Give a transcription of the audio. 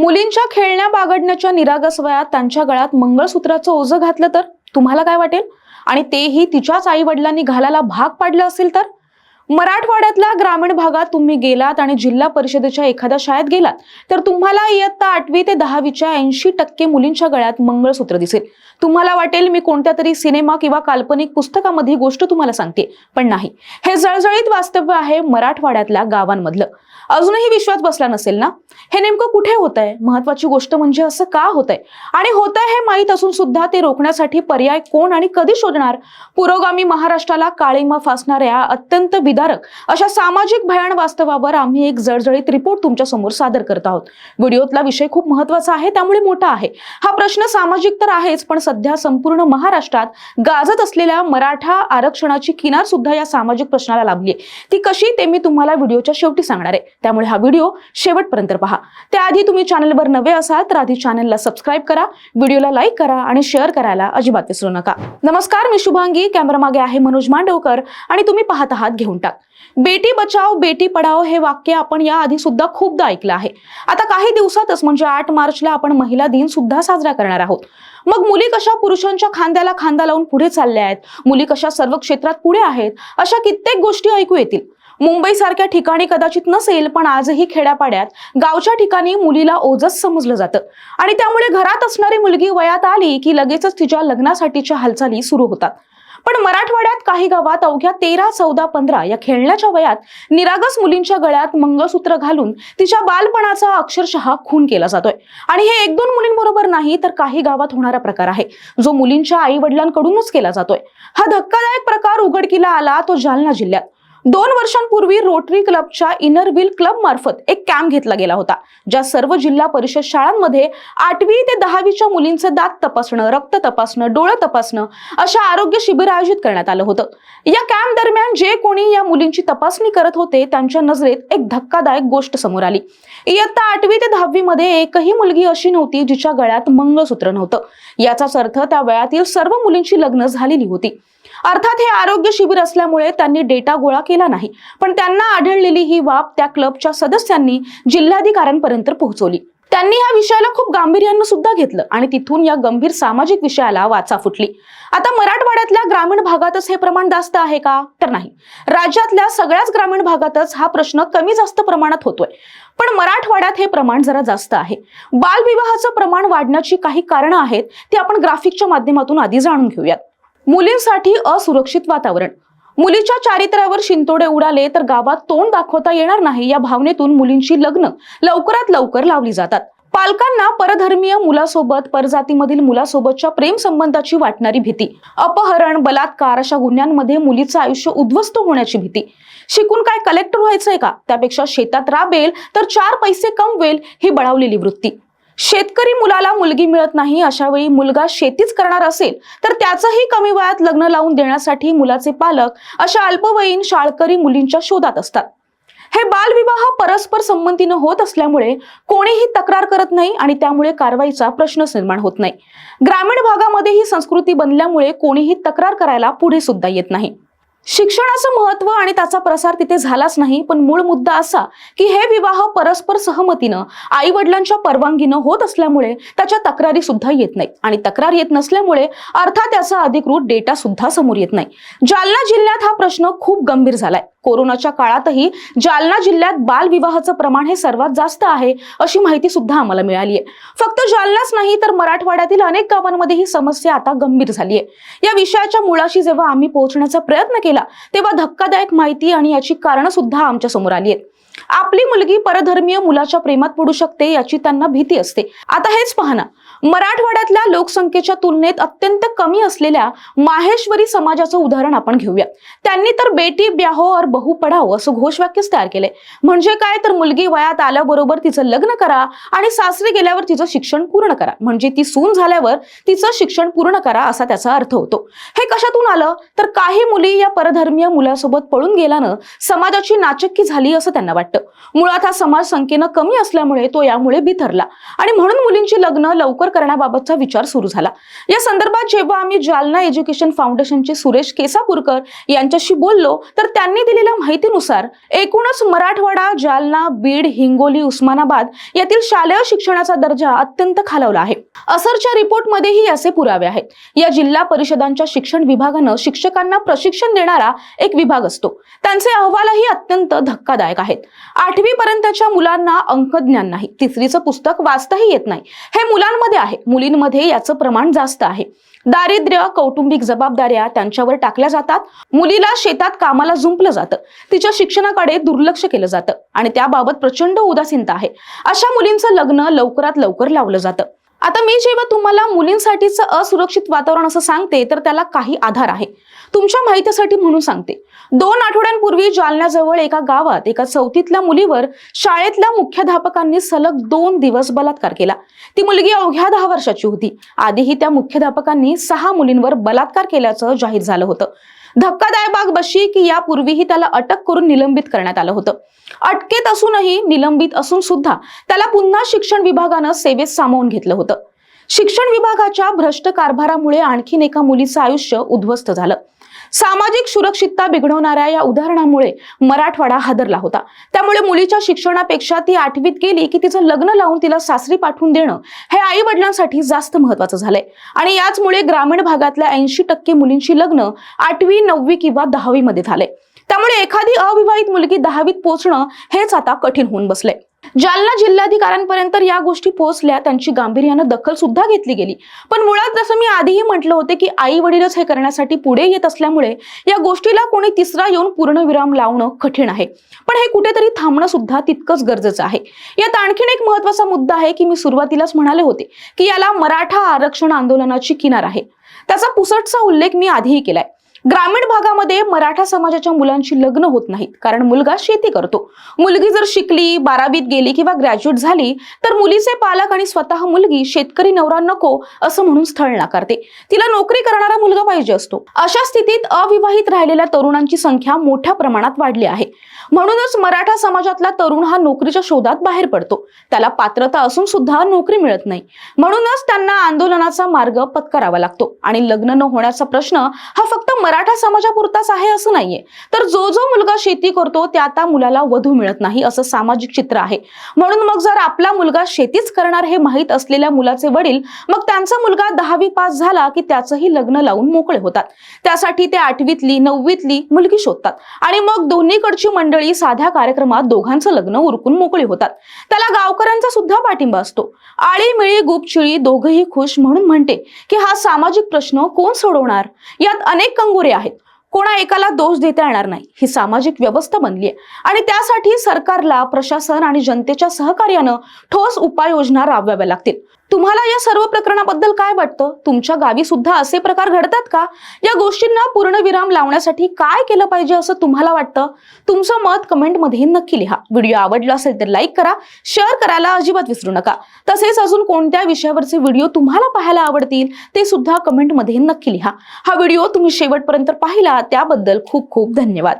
मुलींच्या खेळण्या बागडण्याच्या निरागस वयात त्यांच्या गळ्यात मंगळसूत्राचं ओझं घातलं तर तुम्हाला काय वाटेल? आणि तेही तिच्याच आई वडिलांनी घालायला भाग पाडलं असेल तर? मराठवाड्यातल्या ग्रामीण भागात तुम्ही गेलात आणि जिल्हा परिषदेच्या एखाद्या शाळेत गेलात तर तुम्हाला इयत्ता आठवी ते दहावीच्या ऐंशी टक्के मुलींच्या गळ्यात मंगळसूत्र दिसेल. तुम्हाला वाटेल मी कोणत्या तरी सिनेमा किंवा काल्पनिक पुस्तकामध्ये गोष्ट तुम्हाला सांगते पण नाही. हे जळजळीत वास्तव्य आहे मराठवाड्यातल्या गावांमधलं. अजूनही विश्वास बसला नसेल ना? हे नेमकं कुठे होत आहे महत्वाची गोष्ट म्हणजे असं का होत आहे आणि होत आहे हे माहीत असून सुद्धा ते रोखण्यासाठी पर्याय कोण आणि कधी शोधणार? पुरोगामी महाराष्ट्राला काळीमा फासणाऱ्या अत्यंत विदारक अशा सामाजिक भयान वास्तवावर आम्ही एक जळजळीत रिपोर्ट तुमच्यासमोर सादर करत आहोत. व्हिडिओतला विषय खूप महत्त्वाचा आहे त्यामुळे मोठा आहे. हा प्रश्न सामाजिक तर आहेच पण सध्या संपूर्ण महाराष्ट्रात गाजत असलेल्या मराठा आरक्षणाची किनार सुद्धा या सामाजिक प्रश्नाला लाभली ती कशी ते मी तुम्हाला व्हिडिओच्या शेवटी सांगणार आहे. त्यामुळे हा व्हिडिओ शेवटपर्यंत पहा. त्याआधी तुम्ही चॅनलवर नवे असाल तर आधी चॅनलला सबस्क्राईब करा व्हिडिओला लाईक करा आणि शेअर करायला अजिबात विसरू नका. नमस्कार मी शुभांगी. कॅमेरामागे आहे मनोज मांडवकर आणि तुम्ही पाहत आहात घेऊन टाक. बेटी बचाव बेटी पढाओ हे वाक्य आपण याआधी सुद्धा खूपदा ऐकलं आहे. आता काही दिवसातच म्हणजे आठ मार्चला आपण महिला दिन सुद्धा साजरा करणार आहोत. मग मुली कशा पुरुषांच्या खांद्याला खांदा लावून पुढे चालल्या आहेत? मुली कशा सर्व क्षेत्रात पुढे आहेत? अशा कित्येक गोष्टी ऐकू येतील. मुंबई सारख्या ठिकाणी कदाचित नसेल पण आजही खेड्यापाड्यात गावच्या ठिकाणी मुलीला ओझच समजलं जातं. आणि त्यामुळे घरात असणारी मुलगी वयात आली की लगेचच तिच्या लग्नासाठीच्या हालचाली सुरू होतात. पण मराठवाड्यात काही गावात अवघ्या तेरा चौदा पंधरा या खेळण्याच्या वयात निरागस मुलींच्या गळ्यात मंगळसूत्र घालून तिच्या बालपणाचा अक्षरशः खून केला जातोय. आणि हे एक दोन मुलींबरोबर नाही तर काही गावात होणारा प्रकार आहे. जो मुलींच्या आई वडिलांकडूनच केला जातोय. हा धक्कादायक प्रकार उघडकीला आला तो जालना जिल्ह्यात. दोन वर्षांपूर्वी रोटरी क्लबच्या इनर व्हील क्लब मार्फत एक कॅम्प घेतला गेला होता ज्या सर्व जिल्हा परिषद शाळांमध्ये आठवी ते दहावीच्या मुलींचं दात तपासणं रक्त तपासणं डोळं तपासणं अशा आरोग्य शिबिर आयोजित करण्यात आलं होतं. या कॅम्प दरम्यान जे कोणी या मुलींची तपासणी करत होते त्यांच्या नजरेत एक धक्कादायक गोष्ट समोर आली. इयत्ता आठवी ते दहावी मध्ये एकही मुलगी अशी नव्हती जिच्या गळ्यात मंगळसूत्र नव्हतं. याचाच अर्थ त्या वयातील सर्व मुलींची लग्न झालेली होती. अर्थात हे आरोग्य शिबिर असल्यामुळे त्यांनी डेटा गोळा केला नाही. पण त्यांना आढळलेली ही बाब त्या क्लबच्या सदस्यांनी जिल्हाधिकाऱ्यांपर्यंत पोहोचवली. त्यांनी या विषयाला खूप गांभीर्यानं सुद्धा घेतलं आणि तिथून या गंभीर सामाजिक विषयाला वाचा फुटली. आता मराठवाड्यातल्या ग्रामीण भागातच हे प्रमाण जास्त आहे का? तर नाही. राज्यातल्या सगळ्याच ग्रामीण भागातच हा प्रश्न कमी जास्त प्रमाणात होतोय. पण मराठवाड्यात हे प्रमाण जरा जास्त आहे. बालविवाहाचं प्रमाण वाढण्याची काही कारणं आहेत ती आपण ग्राफिकच्या माध्यमातून आधी जाणून घेऊयात. मुलींसाठी असुरक्षित वातावरण. मुलीच्या चारित्र्यावर शिंतोडे उडाले तर गावात तोंड दाखवता येणार नाही या भावनेतून मुलींची लग्न लवकरात लवकर लावली जातात. पालकांना परधर्मीय मुलासोबत परजातीमधील मुलासोबतच्या प्रेम संबंधाची वाटणारी भीती. अपहरण बलात्कार अशा गुन्ह्यांमध्ये मुलीचं आयुष्य उद्ध्वस्त होण्याची भीती. शिकून काय कलेक्टर व्हायचंय का? त्यापेक्षा शेतात राबेल तर चार पैसे कमवेल ही बळावलेली वृत्ती. शेतकरी मुलाला मुलगी मिळत नाही अशा वेळी मुलगा शेतीच करणार असेल तर त्याचंही कमी वयात लग्न लावून देण्यासाठी मुलाचे पालक अशा अल्पवयीन शाळकरी मुलींच्या शोधात असतात. हे बालविवाह परस्पर संमतीनं होत असल्यामुळे कोणीही तक्रार करत नाही आणि त्यामुळे कारवाईचा प्रश्नच निर्माण होत नाही. ग्रामीण भागामध्ये ही संस्कृती बनल्यामुळे कोणीही तक्रार करायला पुढे सुद्धा येत नाही. शिक्षणाचं महत्त्व आणि त्याचा प्रसार तिथे झालाच नाही पण मूळ मुद्दा असा की हे विवाह परस्पर सहमतीनं आई वडिलांच्या परवानगीनं होत असल्यामुळे त्याच्या तक्रारी सुद्धा येत नाही आणि तक्रार येत नसल्यामुळे अर्थात त्याचा अधिकृत डेटा सुद्धा समोर येत नाही. जालना जिल्ह्यात हा प्रश्न खूप गंभीर झालाय. कोरोनाच्या काळातही जालना जिल्ह्यात बालविवाहाचं प्रमाण हे सर्वात जास्त आहे अशी माहिती सुद्धा आम्हाला मिळाली आहे. फक्त जालनाच नाही तर मराठवाड्यातील अनेक गावांमध्ये ही समस्या आता गंभीर झाली आहे. या विषयाच्या मुळाशी जेव्हा आम्ही पोहोचण्याचा प्रयत्न केला तेव्हा धक्कादायक माहिती आणि याची कारणं सुद्धा आमच्यासमोर आली आहेत. आपली मुलगी परधर्मीय मुलाच्या प्रेमात पडू शकते याची त्यांना भीती असते. आता हेच पाहना मराठवाड्यातल्या लोकसंख्येच्या तुलनेत अत्यंत कमी असलेल्या माहेश्वरी समाजाचं उदाहरण आपण घेऊया. त्यांनी तर बेटी ब्याहो और बहु पढाओ असं घोषवाक्यच तयार केलंय. म्हणजे काय? तर मुलगी वयात आल्याबरोबर तिचं लग्न करा आणि सासरी गेल्यावर तिचं शिक्षण पूर्ण करा. म्हणजे ती सून झाल्यावर तिचं शिक्षण पूर्ण करा असा त्याचा अर्थ होतो. हे कशातून आलं? तर काही मुली या परधर्मीय मुलासोबत पळून गेल्यानं समाजाची नाचक्की झाली असं त्यांना वाटतं. वाटतं. मुळात हा समाज संख्येनं कमी असल्यामुळे तो यामुळे बिथरला. आणि म्हणून मुलींची लग्न लवकर करण्याबाबतचा विचार सुरू झाला. या संदर्भात जेव्हा आम्ही जालना एज्युकेशन फाउंडेशनचे सुरेश केसापूरकर यांच्याशी बोललो तर त्यांनी दिलेल्या माहितीनुसार एकूणच मराठवाडा जालना बीड हिंगोली उस्मानाबाद यातील शालेय शिक्षणाचा दर्जा अत्यंत खालावला आहे. असरच्या रिपोर्टमध्येही असे पुरावे आहेत. या जिल्हा परिषदांच्या शिक्षण विभागानं शिक्षकांना प्रशिक्षण देणारा एक विभाग असतो. त्यांचे अहवालही अत्यंत धक्कादायक आहेत. आठवी पर्यंतच्या मुलांना अंकज्ञान नाही. तिसरीचं पुस्तक वाचताही येत नाही. हे मुलांमध्ये आहे. मुलींमध्ये याचं प्रमाण जास्त आहे. दारिद्र्य कौटुंबिक जबाबदाऱ्या त्यांच्यावर टाकल्या जातात. मुलीला शेतात कामाला जुंपलं जातं. तिच्या शिक्षणाकडे दुर्लक्ष केलं जातं. आणि त्याबाबत प्रचंड उदासीनता आहे. अशा मुलींचं लग्न लवकरात लवकर लावलं जातं. आता मी जेव्हा तुम्हाला मुलींसाठीचं असुरक्षित वातावरण असं सांगते तर त्याला काही आधार आहे. तुमच्या माहितीसाठी म्हणून सांगते. दोन आठवड्यांपूर्वी जालन्याजवळ एका गावात एका चौथीतल्या मुलीवर शाळेतल्या मुख्याध्यापकांनी सलग दोन दिवस बलात्कार केला. ती मुलगी अवघ्या दहा वर्षाची होती. आधीही त्या मुख्याध्यापकांनी सहा मुलींवर बलात्कार केल्याचं जाहीर झालं होतं. धक्कादायक बाग बशी की यापूर्वीही त्याला अटक करून निलंबित करण्यात आलं होतं. अटकेत असूनही निलंबित असून सुद्धा त्याला पुन्हा शिक्षण विभागानं सेवेत सामावून घेतलं होतं. शिक्षण विभागाच्या भ्रष्ट कारभारामुळे आणखीन एका मुलीचं आयुष्य उद्ध्वस्त झालं. सामाजिक सुरक्षितता बिघडवणाऱ्या या उदाहरणामुळे मराठवाडा हादरला होता. त्यामुळे मुलीच्या शिक्षणापेक्षा ती आठवीत गेली की तिचं लग्न लावून तिला सासरी पाठवून देणं हे आई वडिलांसाठी जास्त महत्वाचं झालंय. आणि याचमुळे ग्रामीण भागातल्या ऐंशी टक्के मुलींची लग्न आठवी नववी किंवा दहावी मध्ये झाले त्यामुळे एखादी अविवाहित मुलगी दहावीत पोहोचणं हेच आता कठीण होऊन बसलंय. जालना जिल्हाधिकाऱ्यांपर्यंत या गोष्टी पोहोचल्या. त्यांची गांभीर्यानं दखल सुद्धा घेतली गेली. पण मुळात जसं मी आधीही म्हटलं होते की आई वडीलच हे करण्यासाठी पुढे येत असल्यामुळे या गोष्टीला कोणी तिसरा येऊन पूर्णविराम लावणं कठीण आहे. पण हे कुठेतरी थांबणं सुद्धा तितकंच गरजेचं आहे. यात आणखीन एक महत्त्वाचा मुद्दा आहे की मी सुरुवातीलाच म्हणाले होते की याला मराठा आरक्षण आंदोलनाची किनार आहे. त्याचा पुसटचा उल्लेख मी आधीही केलाय. ग्रामीण भागामध्ये मराठा समाजाच्या मुलांची लग्न होत नाहीत कारण मुलगा शेती करतो. मुलगी जर शिकली बारावीत गेली किंवा ग्रॅज्युएट झाली तर मुलीचे पालक आणि स्वतः मुलगी शेतकरी नवरा नको असं म्हणून स्थळ नाकारते. तिला नोकरी करणारा मुलगा पाहिजे असतो. अशा स्थितीत अविवाहित राहिलेल्या तरुणांची संख्या मोठ्या प्रमाणात वाढली आहे. म्हणूनच मराठा समाजातला तरुण हा नोकरीच्या शोधात बाहेर पडतो. त्याला पात्रता असून सुद्धा नोकरी मिळत नाही. म्हणूनच त्यांना आंदोलनाचा मार्ग पत्करावा लागतो. आणि लग्न न होण्याचा प्रश्न हा फक्त मराठा समाजापुरताच आहे असं नाहीये. तर जो जो मुलगा शेती करतो त्या त्या मुलाला वधू मिळत नाही असं सामाजिक चित्र आहे. म्हणून मग जर आपला मुलगा शेतीच करणार हे माहीत असलेल्या मुलाचे वडील मग त्यांचा मुलगा दहावी पास झाला की त्याचंही लग्न लावून मोकळे होतात. त्यासाठी ते आठवीतली नववीतली मुलगी शोधतात. आणि मग दोन्हीकडची मंडळी साध्या कार्यक्रमात दोघांचं लग्न उरकून मोकळी होतात. त्याला गावकऱ्यांचा सुद्धा पाठिंबा असतो. आळी मिळी गुपचिळी दोघही खुश म्हणून म्हणते की हा सामाजिक प्रश्न कोण सोडवणार? यात अनेक कंगुरे आहेत. कोणा एकाला दोष देता येणार नाही. ही सामाजिक व्यवस्था बनली आहे. आणि त्यासाठी सरकारला प्रशासन आणि जनतेच्या सहकार्यानं ठोस उपाययोजना राबवाव्या लागतील. तुम्हाला या सर्व प्रकरणाबद्दल काय वाटतं? तुमच्या गावी सुद्धा असे प्रकार घडतात का? या गोष्टींना पूर्णविराम लावण्यासाठी काय केलं पाहिजे असं तुम्हाला वाटतं? तुमचं मत कमेंटमध्ये नक्की लिहा. व्हिडिओ आवडला असेल तर लाईक करा शेअर करायला अजिबात विसरू नका. तसेच अजून कोणत्या विषयावरचे व्हिडिओ तुम्हाला पाहायला आवडतील ते सुद्धा कमेंटमध्ये नक्की लिहा. हा व्हिडिओ तुम्ही शेवटपर्यंत पाहिला त्याबद्दल खूप खूप धन्यवाद.